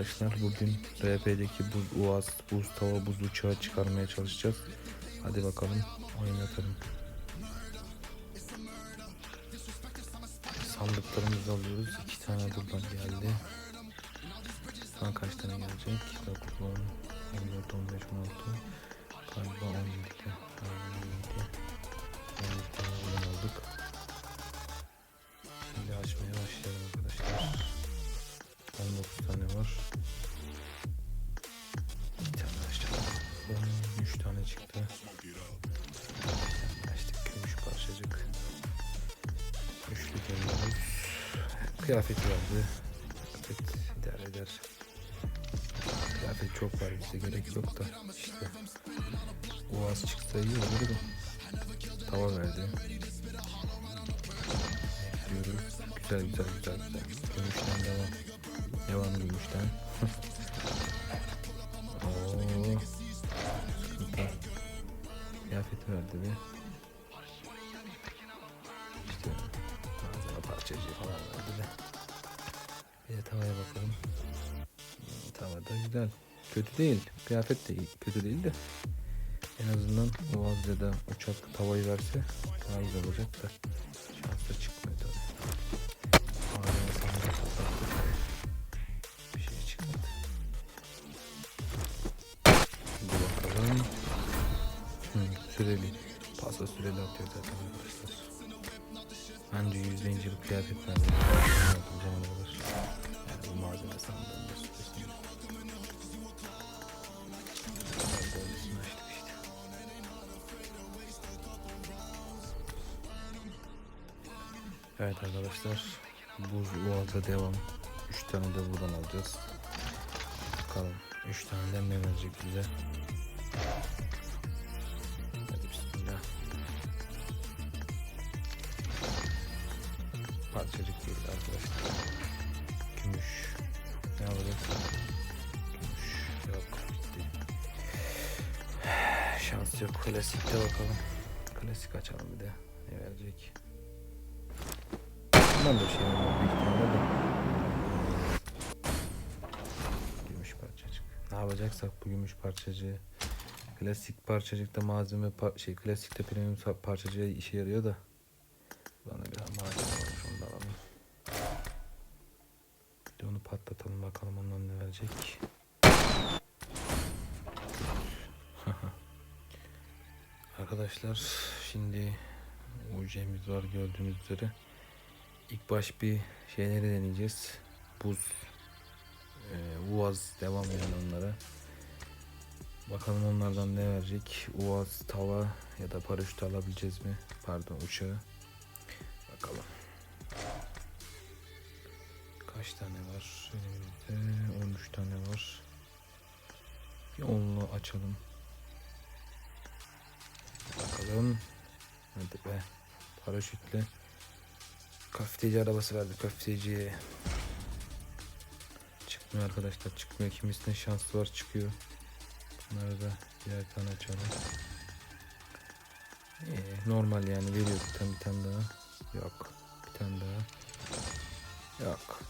arkadaşlar. Bugün RP'deki buz uaz, buz tava, buz uçağı çıkarmaya çalışacağız. Hadi bakalım oynatalım. Sandıklarımızı alıyoruz. İki tane buradan geldi. Şu kaç tane gelecek? 9, 10, 14, 15, 16. Galiba 17. Galiba 17. 17 tane buradan aldık. Şimdi açmaya başlayalım arkadaşlar. 19 tane var. Bir tane açalım. 13 tane çıktı. Açtık gümüş parçacık. Üçlü geliyoruz. Kıyafet verdi. Kıyafet idare eder. Kıyafet çok var bize gerek yok da işte. Boğaz çıksa iyi olur da. Tava verdi. Güzel güzel güzel güzel. Gümüşten devam. Devam gümüşten. Kıyafeti verdi bir. İşte malzeme parçacığı falan verdi de. Bir de tavaya bakalım. Hmm, Tava da güzel. Kötü değil. Kıyafet de. Kötü değil de. En azından o ya da uçak tavayı verse daha güzel olacak da. Süreli. Pasta süreli atıyor zaten arkadaşlar. Anca yüzleyince bir kıyafet verdi. Bu zamana kadar. Yani bu malzeme sandığında süresinde. Evet arkadaşlar. Buz Uaz'a devam. 3 tane de buradan alacağız. Bakalım 3 tane de ne bize. Parçacık değil arkadaşlar. Gümüş. Ne alacak? Gümüş. Yok. Gitti. Şans yok. Klasikte bakalım. Klasik açalım bir de. Ne verecek? Bundan da bir şey var büyük ihtimalle de. Gümüş parçacık. Ne yapacaksak bu gümüş parçacığı. Klasik parçacıkta malzeme par- şey klasikte premium parçacığı işe yarıyor da. Bana biraz malzeme varmış onu da alalım. Bir de onu patlatalım bakalım ondan ne verecek. Arkadaşlar şimdi UC'miz var gördüğünüz üzere. İlk baş bir şeyleri deneyeceğiz. Buz, e, Uaz devam yani onlara. Bakalım onlardan ne verecek. Uaz, tava ya da paraşüt alabileceğiz mi? Pardon uçağı. Kaç tane var? Elimizde 13 tane var. Bir onlu açalım. Bakalım. Hadi be. Paraşütle. Kafeteci arabası verdi kafeteciye. Çıkmıyor arkadaşlar çıkmıyor. Kimisine şanslı var çıkıyor. Bunları da birer tane açalım. Ee, normal yani veriyor bir tane, bir tane daha. Yok. Bir tane daha. Yok.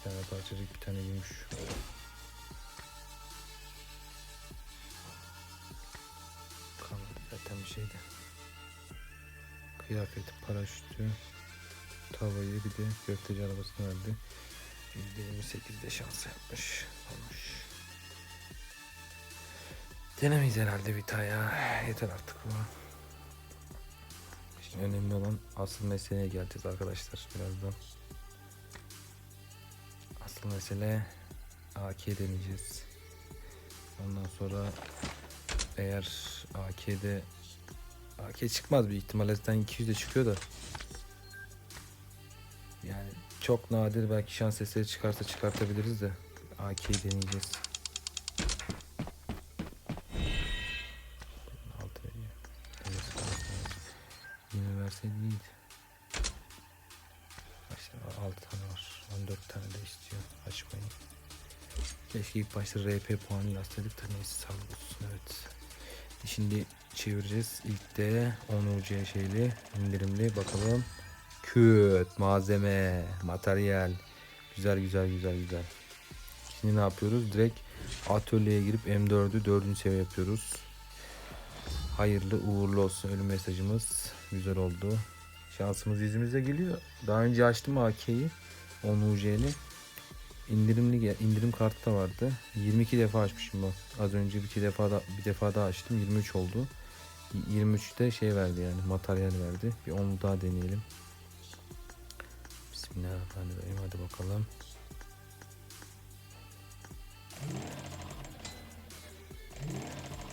İki tane parçacık bir tane gümüş. Kalmadı zaten bir şeydi. Kıyafeti, paraşütü, tavayı bir de köfteci arabasını verdi. %28'de şans yapmış. Olmuş. Denemeyiz herhalde bir ya. Yeter artık bu. Şimdi önemli olan asıl meseleye geleceğiz arkadaşlar birazdan. Asıl mesele AK deneyeceğiz. Ondan sonra eğer AK'de AK çıkmaz bir ihtimalle zaten 200 de çıkıyor da. Yani çok nadir belki şans eseri çıkarsa çıkartabiliriz de AK'yi deneyeceğiz. Altı veriyor. Evet. Yine verseydi iyiydi. İşte 6 tane var. 14 tane de istiyor. Açmayın. Keşke ilk başta RP puanı yazsaydık da neyse sağlık olsun. Evet. Şimdi çevireceğiz. İlk de 10 UC şeyli indirimli bakalım. Küt, malzeme, materyal. Güzel güzel güzel güzel. Şimdi ne yapıyoruz? Direkt atölyeye girip M4'ü 4. seviye yapıyoruz. Hayırlı uğurlu olsun ölüm mesajımız. Güzel oldu. Şansımız yüzümüze geliyor. Daha önce açtım AK'yi. 10 UC'li. İndirimli indirim kartı da vardı. 22 defa açmışım bak. Az önce bir defa da bir defa daha açtım. 23 oldu. Y- 23'te şey verdi yani materyal verdi. Bir onu daha deneyelim. Bismillahirrahmanirrahim. Hadi bakalım.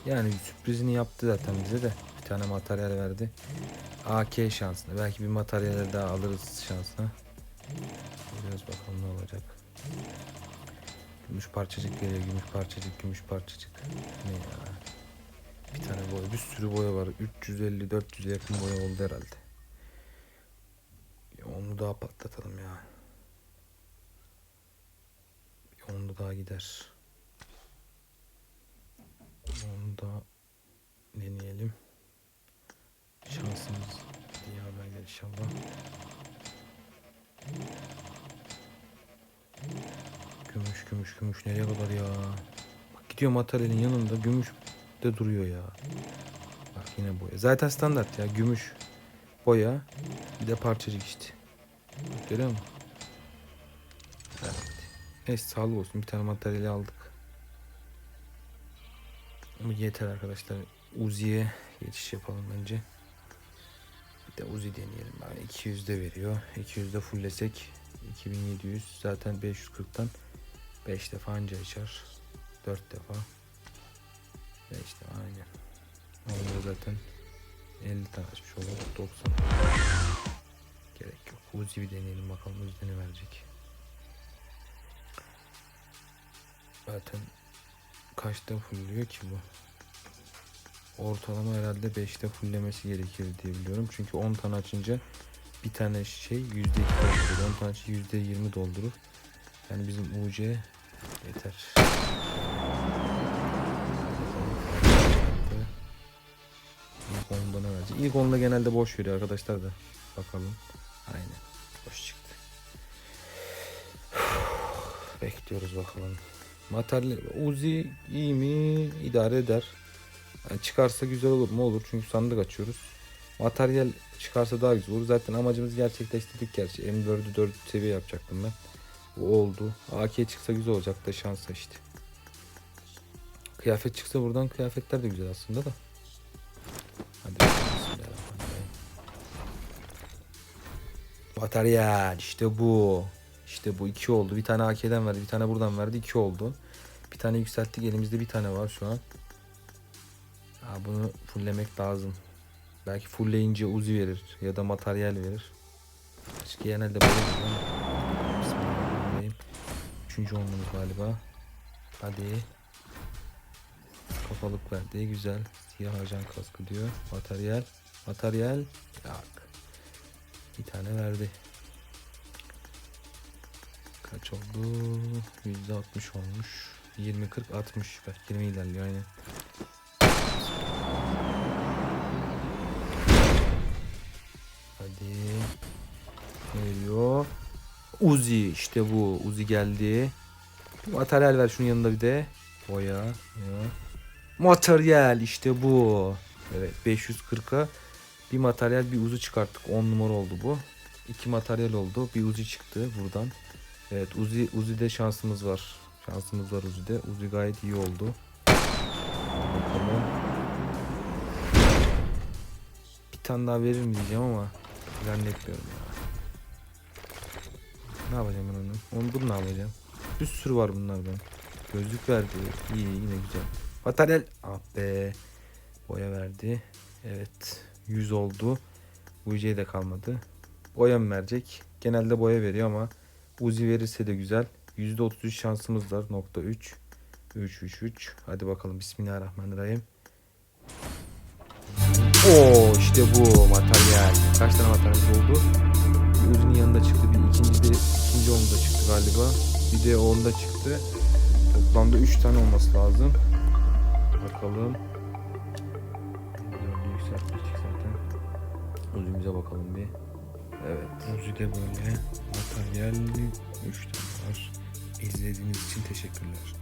Yani sürprizini yaptı zaten bize de. Bir tane materyal verdi. AK şansına. Belki bir materyal daha alırız şansına. Görüyoruz bakalım ne olacak. Gümüş parçacık geliyor. Gümüş parçacık, gümüş parçacık. Ne ya? Bir tane boya. Bir sürü boya var. 350-400'e yakın boya oldu herhalde. Onu daha patlatalım ya. Onu daha gider. Onu da deneyelim. Şansımız diye haber gelir inşallah. Gümüş gümüş gümüş nereye kadar ya? Bak gidiyor materyalin yanında gümüş de duruyor ya. Bak yine boya. Zaten standart ya gümüş boya bir de parçacık işte. Görüyor musun? Evet. Neyse sağlık olsun bir tane materyali aldık. Bu yeter arkadaşlar. Uzi'ye geçiş yapalım bence. Bir de Uzi deneyelim. Yani 200 de veriyor. 200 de fulllesek 2700 zaten 540'tan 5 defa anca açar. 4 defa. 5 defa aynen. Onda zaten 50 tane açmış olur. 90. Gerek yok. Uzi bir deneyelim bakalım Uzi'de ne verecek. Zaten kaçta fullüyor ki bu? Ortalama herhalde 5'te fulllemesi gerekir diye biliyorum. Çünkü 10 tane açınca bir tane şey %2 doldurur. 10 tane şey %20 doldurur. Yani bizim UC yeter. İlk onda ne verecek? İlk onda genelde boş veriyor arkadaşlar da. Bakalım. Aynen. Boş çıktı. Bekliyoruz bakalım. Materyal Uzi iyi mi? İdare eder. Yani çıkarsa güzel olur mu? Olur. Çünkü sandık açıyoruz. Materyal çıkarsa daha güzel olur. Zaten amacımız gerçekleştirdik gerçi. M4'ü 4 seviye yapacaktım ben. Bu oldu. AK çıksa güzel olacak da şansa işte. Kıyafet çıksa buradan kıyafetler de güzel aslında da. Hadi. Materyal işte bu. İşte bu iki oldu. Bir tane AK'den verdi. Bir tane buradan verdi. iki oldu. Bir tane yükselttik. Elimizde bir tane var şu an. Ha, bunu fulllemek lazım. Belki fullleyince uzi verir. Ya da materyal verir. Başka genelde böyle. Üçüncü olmamız galiba. Hadi. Kafalık verdi. Güzel. Siyah ajan kaskı diyor. Materyal. Materyal. Yak. Bir tane verdi. Kaç oldu? %60 olmuş. 20 40 60 belki 20 ilerliyor aynen. Uzi işte bu. Uzi geldi. Materyal ver şunun yanında bir de. Boya. Ya. Materyal işte bu. Evet 540'a bir materyal bir uzi çıkarttık. 10 numara oldu bu. İki materyal oldu. Bir uzi çıktı buradan. Evet Uzi Uzi'de şansımız var. Şansımız var Uzi'de. Uzi gayet iyi oldu. Bakalım. Bir tane daha verir mi diyeceğim ama zannetmiyorum ya. Ne yapacağım ben onu? Onu bunu ne yapacağım? Bir sürü var bunlardan. Gözlük verdi. İyi yine güzel. Materyal. Ah be. Boya verdi. Evet. 100 oldu. UC de kalmadı. Boya mı verecek? Genelde boya veriyor ama Uzi verirse de güzel. %33 şansımız var. Nokta 3. 3 3 3. Hadi bakalım. Bismillahirrahmanirrahim. Oo işte bu materyal. Kaç tane materyal oldu? Bir Uzi'nin yanında çıktı. Bir ikinci de ikinci onda çıktı galiba. Bir de onda çıktı. Toplamda 3 tane olması lazım. Bakalım. Yükseltmiştik zaten. Uzi'mize bakalım bir. Evet. Uzi'de böyle materyal 3 tane var. İzlediğiniz için teşekkürler.